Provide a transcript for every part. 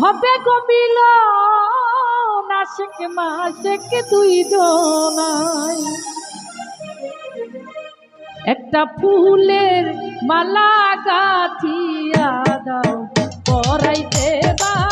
হবে কবিল নাশেক মাসেক দুই জনাই একটা ফুলের মালা গাথিয়া দাও পরাইতে বাবার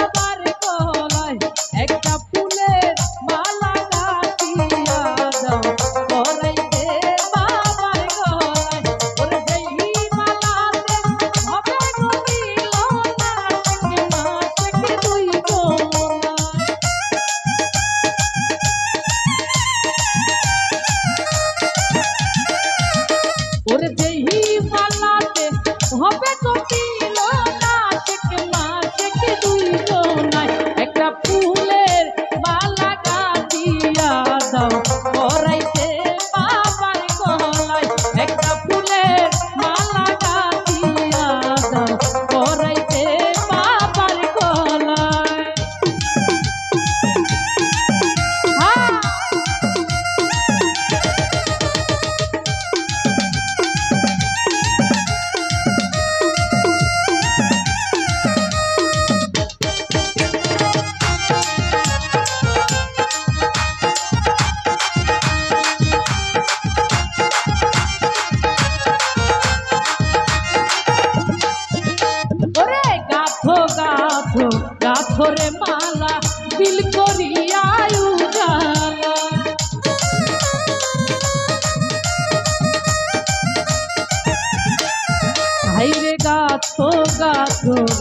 একটা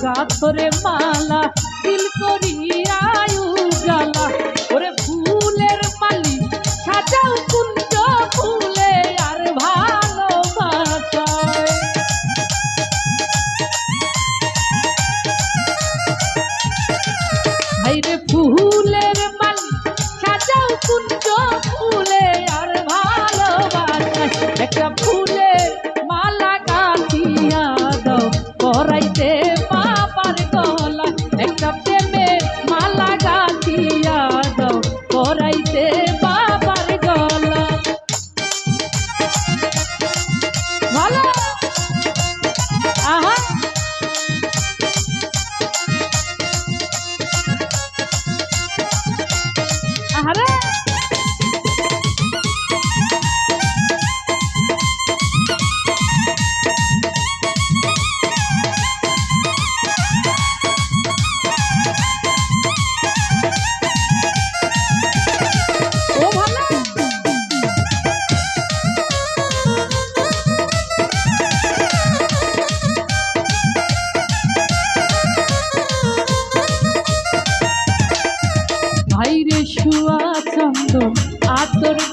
গাথো গাথো মালা দিল করিয়া উজালা। ওরে ফুলের মালি, সাজাও কুঞ্জ ফুলে আর ভালোবাসায়। হাইরে ফুলের মালি, সাজাও কুঞ্জ ফুলে আর ভালোবাসায়। একটা ফুলের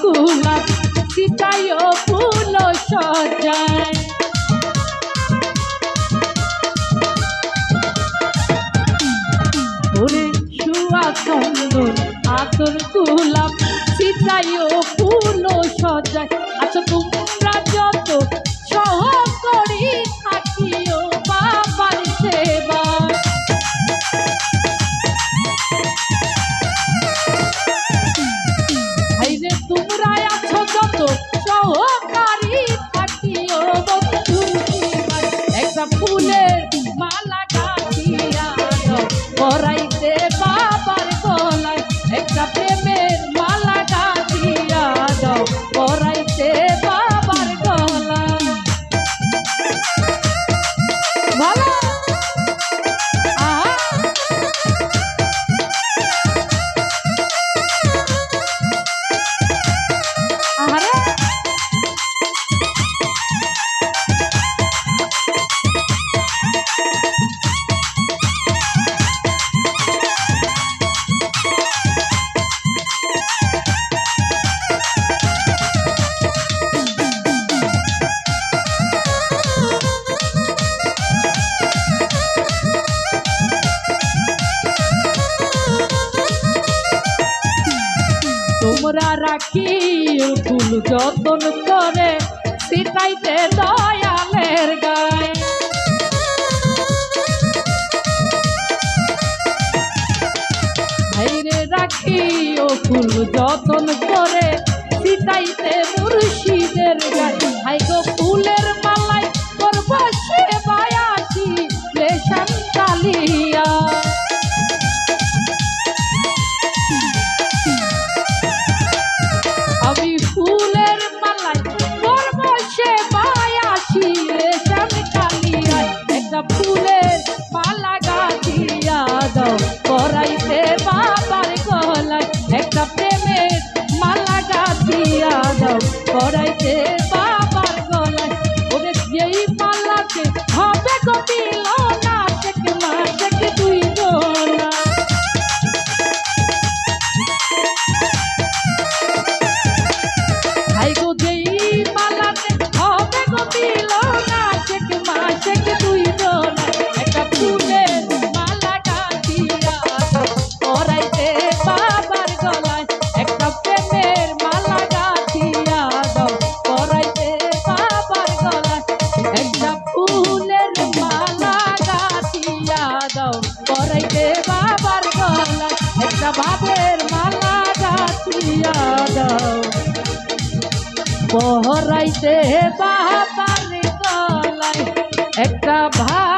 গোলাপ সীতায় ফুল সজায়। ওরে শুয়া চন্দন আতর গোলাপ সীতায় ফুল সজায়। আচ্ছা তোমরা যত মালা দাও, পরাইতে বাবার গলায় একটা তোমরা রাখি ফুল যতন করে সিটাইতে দয়ালের গায়ে। রাখি ও ফুল যতন করে সিটাইতে একটা ফুলের গাছিয়া দাও। পহরাইতে বাবার গলায় একটা ভাব